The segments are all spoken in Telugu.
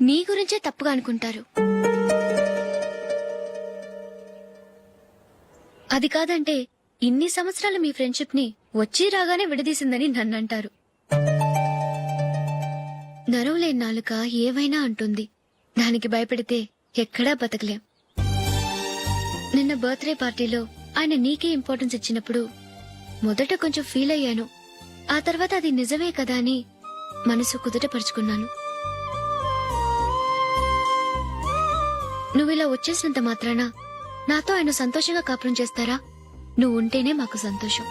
నీ గురించే తప్పుగా అనుకుంటారు. అది కాదంటే ఇన్ని సంవత్సరాలు మీ ఫ్రెండ్షిప్ని వచ్చి రాగానే విడదీసిందని నన్నంటారు నరవలేని నాలుక ఏవైనా అంటుంది. దానికి భయపడితే ఎక్కడా బతకలేం. నిన్న బర్త్డే పార్టీలో ఆయన నీకే ఇంపార్టెన్స్ ఇచ్చినప్పుడు మొదట కొంచెం ఫీల్ అయ్యాను. ఆ తర్వాత అది నిజమే కదా అని మనసు కుదుటపరుచుకున్నాను. నువ్వు ఇలా వచ్చేసినంత మాత్రాన నాతో ఆయన సంతోషంగా కాపురం చేస్తారా? నువ్వు ఉంటేనే మాకు సంతోషం.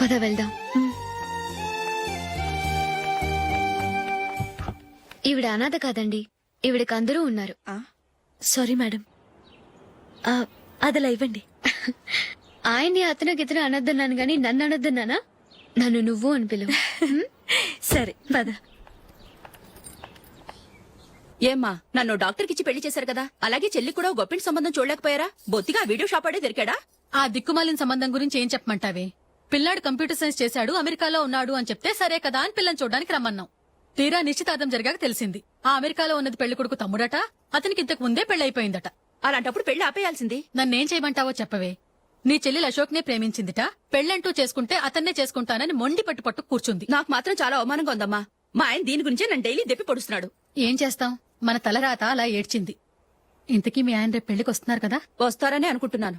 పద వెళ్దాం. ఈవిడ అనాథ కాదండి. ఈవిడకి అందరూ ఉన్నారు? Sorry madam. ఆ, అదలా ఇవ్వండి. ఆయన్ని అతను గితను అనొద్దన్నాను గాని నన్ను అనొద్దన్నానా? నన్ను నువ్వు అని పిలువు? సరే పద. ఏమ్మా నన్ను డాక్టర్ కిచ్చి పెళ్ళి చేశారు కదా? అలాగే చెల్లి కూడా గొప్పింటి సంబంధం చూడలేకపోయారా? బొత్తిగా వీడియో షాప్ ఆడే దొరికాడా? ఆ దిక్కుమాలిన సంబంధం గురించి ఏం చెప్పమంటావే? పిల్లాడు కంప్యూటర్ సైన్స్ చేశాడు అమెరికాలో ఉన్నాడు అని చెప్తే సరే కదా అని పిల్లని చూడడానికి రమ్మన్నాం. తీరా నిశ్చితార్థం జరిగాక తెలిసింది. ఆ అమెరికాలో ఉన్నది పెళ్ళి కొడుకు తమ్ముడట అతనికి ఇంతకు ముందే పెళ్ళయిపోయిందట అలాంటప్పుడు పెళ్ళి ఆపేయాల్సింది. నన్నేం చేయమంటావో చెప్పవే. నీ చెల్లెలు అశోక్నే ప్రేమించిందిట పెళ్ళంటూ చేసుకుంటే అతన్నే చేసుకుంటానని మొండి పట్టు పట్టు కూర్చుంది. నాకు మాత్రం చాలా అవమానంగా ఉందమ్మా. మా ఆయన దీని గురించే నన్ను డైలీ దెప్పి పొడుస్తున్నాడు. ఏం చేస్తాం? మన తలరాత అలా ఏడ్చింది. ఇంతకీ మీ ఆయన రేపు పెళ్ళికి వస్తున్నారు కదా? వస్తారని అనుకుంటున్నాను.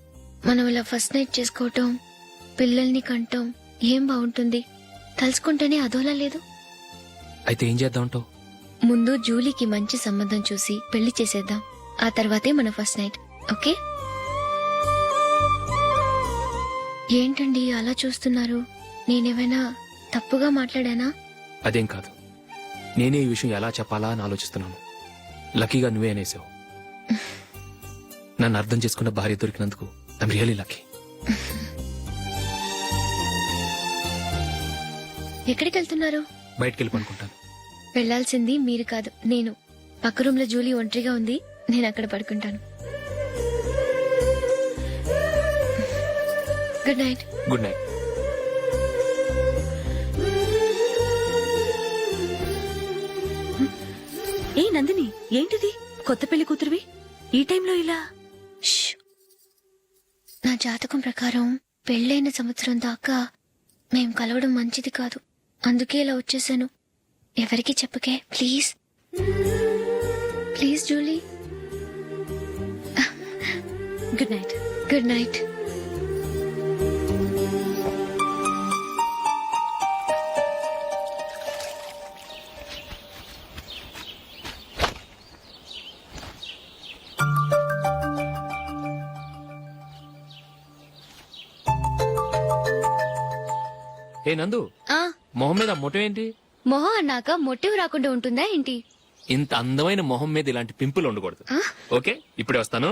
మనం ఇలా ఫస్ట్ నైట్ చేసుకోవటం పిల్లల్ని కంటం ఏం బాగుంటుంది? తలుచుకుంటేనే అదోలా లేదు. అయితే ఏం చేద్దామంటావు ముందు జూలీకి మంచి సంబంధం చూసి పెళ్ళి చేసేద్దాం. ఆ తర్వాతే మన ఫస్ట్ నైట్ ఓకే? ఏంటండి అలా చూస్తున్నారు? నేనేమైనా తప్పుగా మాట్లాడానా? అదేం కాదు. నేనే ఈ విషయం ఎలా చెప్పాలా అని ఆలోచిస్తున్నాను. లక్కీగా నువ్వే అనేసావు. నన్ను అర్థం చేసుకున్న భార్య దొరికినందుకు ఐమ్ రియలీ లక్కీ ఎక్కడికి వెళ్తున్నారు బయటికి వెళ్ళి పనుకుంటాను వెళ్ళాల్సింది మీరు కాదు నేను. పక్క రూమ్లో జూలీ ఒంటరిగా ఉంది నేను అక్కడ పడుకుంటాను. గుడ్ నైట్ గుడ్ నైట్ ఏ నందిని ఏంటిది? కొత్త పెళ్ళి కూతురువి? ఈ టైంలో ఇలా? జాతకం ప్రకారం పెళ్ళైన సంవత్సరం దాకా మేం కలవడం మంచిది కాదు. అందుకే ఇలా వచ్చేసాను. ఎవరికి చెప్పకే please. Please Julie. Good night. Good night. ఏ నందు ఆ. మొహం మీద మొటం ఏంటి? మొహం అన్నాక మొట్టివి రాకుండా ఉంటుందా ఏంటి? ఇంత అందమైన మొహం మీద ఇలాంటి పింపుల్ ఉండకూడదు? ఓకే ఇప్పుడే వస్తాను.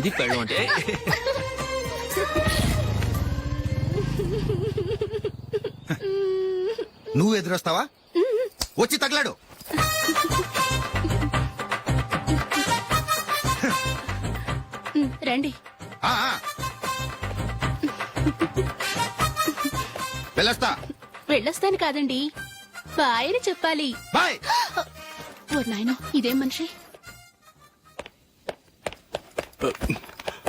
ఇది పెళ్ళం అంటే. నువ్వు ఎదురొస్తావా? వచ్చి తగలాడు. రండి. ఆ, ఆ. వెళ్ళొస్తా. వెళ్ళొస్తాను కాదండి. బాయ్ అని చెప్పాలి. బాయ్. ఓ నాయనో ఇదేం మనిషి?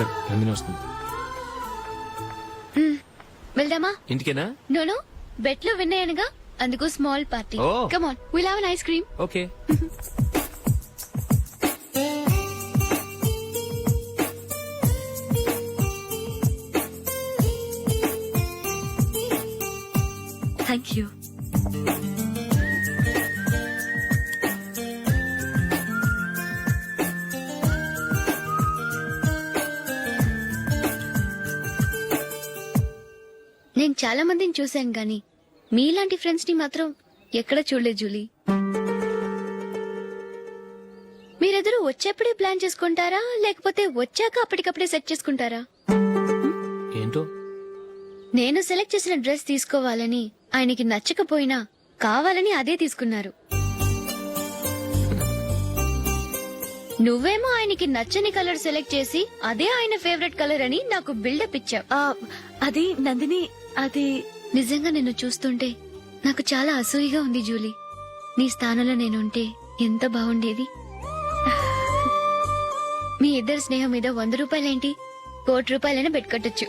సరే నందిని వస్తుంది. వెళ్దామా? ఇంటికేనా నోను బెట్లో విన్ అయ్యానుగా అందుకు small party. Oh. Come on will have ice cream okay. నేను చాలా మందిని చూశాను గాని మీలాంటి ఫ్రెండ్స్ని మాత్రం ఎక్కడ చూడలేదు జూలీ. మీరెదరూ వచ్చేప్పుడే ప్లాన్ చేసుకుంటారా? లేకపోతే వచ్చాక అప్పటికప్పుడే సెట్ చేసుకుంటారా? ఏంటో? నేను సెలెక్ట్ చేసిన డ్రెస్ తీసుకోవాలని ఆయనకి నచ్చకపోయినా కావాలని అదే తీసుకున్నారు. నువ్వేమో ఆయనకి నచ్చని కలర్ సెలెక్ట్ చేసి అదే ఆయన ఫేవరెట్ కలర్ అని నాకు బిల్డప్ ఇచ్చావు. ఆ, అది నందిని అది నిజంగా నిన్ను చూస్తుంటే నాకు చాలా అసూయగా ఉంది జూలీ. నీ స్థానంలో నేనుంటే ఎంత బాగుండేది? మీ ఇద్దరి స్నేహం మీద వంద రూపాయలేంటి? కోటి రూపాయలైనా పెట్టుకట్టొచ్చు.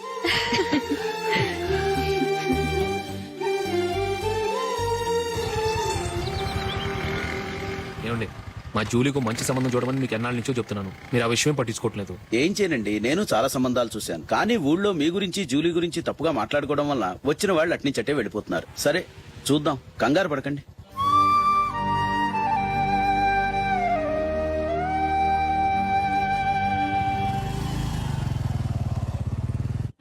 మా జూలీకు మంచి సంబంధం చూడమని మీకు ఎన్నాళ్ళ నుంచో చెప్తున్నాను. మీరు ఆ విషయం పట్టించుకోవట్లేదు ఏం చేయనండి నేను చాలా సంబంధాలు చూశాను. కానీ ఊళ్ళో మీ గురించి జూలీ గురించి తప్పుగా మాట్లాడుకోవడం వల్ల వచ్చిన వాళ్ళు అట్నుంచటే వెళ్ళిపోతున్నారు. సరే చూద్దాం. కంగారు పడకండి.